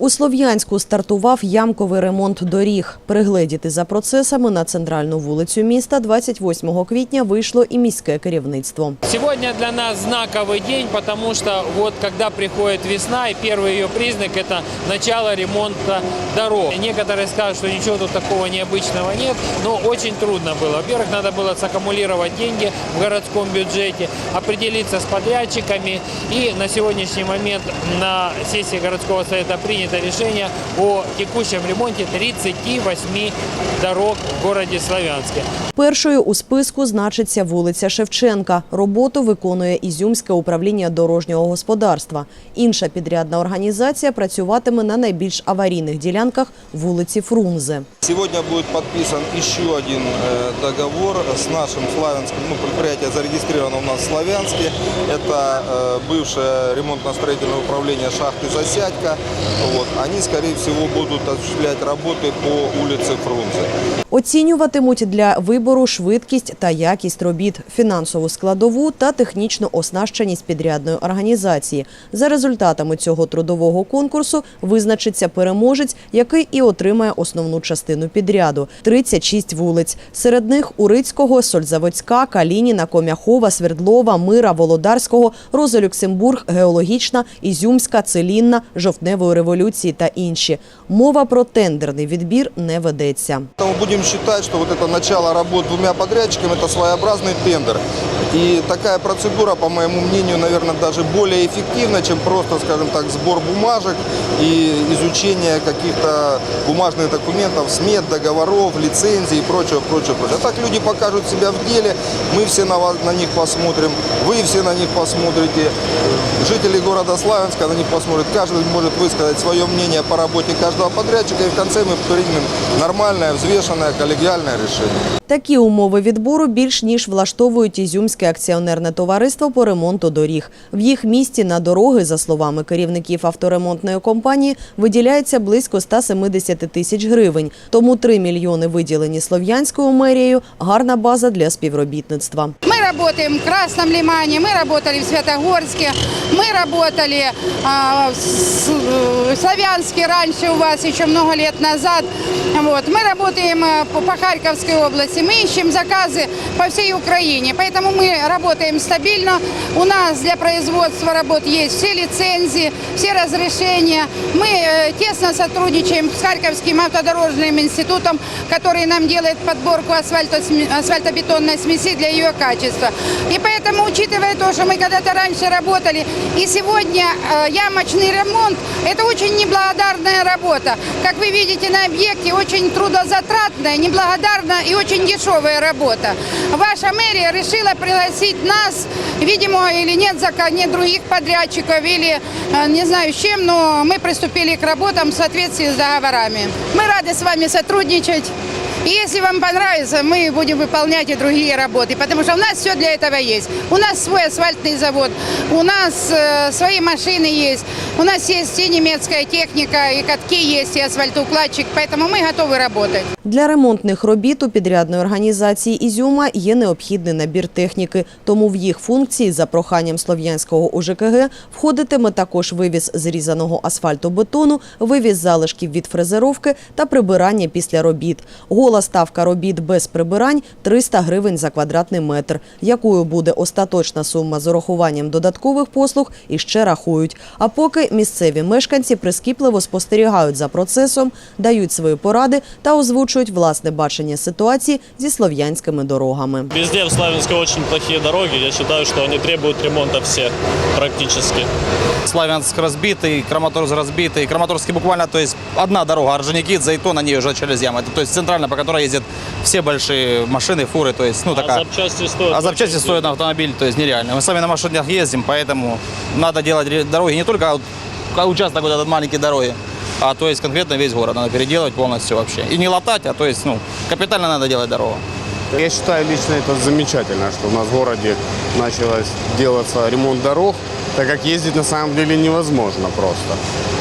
У Слов'янську стартував ямковий ремонт доріг. Пригледіти за процесами на центральну вулицю міста 28 квітня вийшло і міське керівництво. Сегодня для нас знаковый день, потому что вот когда приходит весна, и первый ее признак – это начало ремонта дорог. Некоторые скажут, что ничего тут такого необычного нет, но очень трудно было. Во-первых, надо было саккумулировать деньги в городском бюджете, определиться с подрядчиками, и на сегодняшний момент на сессии городского совета принято решение о текущем ремонте 38 дорог в городе Славянске. Першою у списку значиться вулиця Шевченка. Роботу виконує Ізюмське управління дорожнього господарства. Інша підрядна організація працюватиме на найбільш аварійних ділянках вулиці Фрунзе. Сегодня будет подписан еще один э, договор с нашим славянским, ну, предприятие зарегистрировано у нас в Славянске. Это э, бывшее ремонтно-строительное управление шахты «Засядька». Вот. Они, скорее всего, будут осуществлять работы по улице Фрунзе. Оцінюватимуть для вибору швидкість та якість робіт, фінансову складову та технічну оснащеність підрядної організації. За результатами цього трудового конкурсу визначиться переможець, який і отримає основну частину підряду – 36 вулиць. Серед них Урицького, Сользаводська, Калініна, Комяхова, Свердлова, Мира, Володарського, Роза Люксембург, Геологічна, Ізюмська, Целінна, Жовтневої революції та інші. Мова про тендерний відбір не ведеться. Поэтому будем считать, что вот это начало работ двумя подрядчиками – это своеобразный тендер. И такая процедура, по моему мнению, наверное, даже более эффективна, чем просто, скажем так, сбор бумажек и изучение каких-то бумажных документов, смет, договоров, лицензий и прочего, прочего, прочего. А так люди покажут себя в деле, мы все на, вас, на них посмотрим, вы все на них посмотрите, жители города Славянска на них посмотрят. Каждый может высказать свое мнение по работе каждого подрядчика, и в конце мы примем нормальное, взвешенное, коллегиальное решение. Такі умови відбору більш ніж влаштовують Ізюмське акціонерне товариство по ремонту доріг. В їх місті на дороги, за словами керівників авторемонтної компанії, виділяється близько 170 тисяч гривень. Тому 3 мільйони виділені Слов'янською мерією – гарна база для співробітництва. Работаем в Красном Лимане, мы работали в Святогорске, мы работали а, С- в Славянске раньше у вас, еще много лет назад. Вот. Мы работаем а, по, Харьковской области, мы ищем заказы по всей Украине, поэтому мы работаем стабильно. У нас для производства работ есть все лицензии, все разрешения. Мы э, тесно сотрудничаем с Харьковским автодорожным институтом, который нам делает подборку асфальто- асфальтобетонной смеси для ее качества. И поэтому, учитывая то, что мы когда-то раньше работали, и сегодня э, ямочный ремонт, это очень неблагодарная работа. Как вы видите на объекте, очень трудозатратная, неблагодарная и очень дешевая работа. Ваша мэрия решила пригласить нас, видимо, или нет нет других подрядчиков, или э, не знаю с чем, но мы приступили к работам в соответствии с договорами. Мы рады с вами сотрудничать. И если вам понравится, мы будем выполнять и другие работы, потому что у нас все для этого есть. У нас свой асфальтный завод, у нас э, свои машины есть, у нас есть и немецкая техника, и катки есть, и асфальтоукладчик, поэтому мы готовы работать. Для ремонтних робіт у підрядної організації Ізюма є необхідний набір техніки, тому в їх функції за проханням Слов'янського ОЖКГ входитиме також вивіз зрізаного асфальтобетону, вивіз залишків від фрезеровки та прибирання після робіт. Гола ставка робіт без прибирань – 300 гривень за квадратний метр. Якою буде остаточна сума з урахуванням додаткових послуг, іще рахують. А поки місцеві мешканці прискіпливо спостерігають за процесом, дають свої поради та озвучують власне бачення ситуації зі слов'янськими дорогами. Везде в Славянске очень плохие дороги. Я считаю, что они требуют ремонта все практически. Славянск разбитый, Краматорск разбитый. Краматорске буквально, то есть одна дорога, Орджоникид, Зайтон, они уже через яму. Это, то есть центральная, по которой ездят все большие машины, фуры, то есть, ну, А такая. запчасти стоят. А запчасти очень стоят на автомобиль, то есть нереально. Мы сами на машинах ездим, поэтому надо делать ре- дороги не только вот ка- участок вот этот маленький дороги, а то есть конкретно весь город надо переделывать полностью вообще. И не латать, а то есть, ну, капитально надо делать дорогу. Я считаю лично это замечательно, что у нас в городе началось делаться ремонт дорог, так как ездить на самом деле невозможно просто.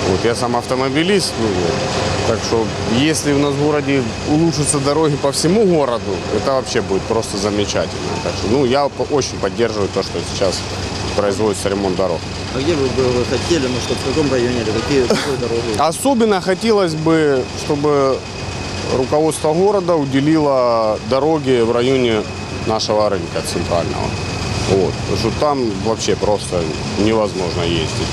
Вот я сам автомобилист, ну, так что если у нас в городе улучшатся дороги по всему городу, это вообще будет просто замечательно. Так что, ну, я очень поддерживаю то, что сейчас производится ремонт дорог. А где вы бы вы хотели, ну, чтобы в каком районе или какие, какую дорогу? Особенно хотелось бы, чтобы руководство города уделило дороги в районе нашего рынка центрального. Вот. Потому что там вообще просто невозможно ездить.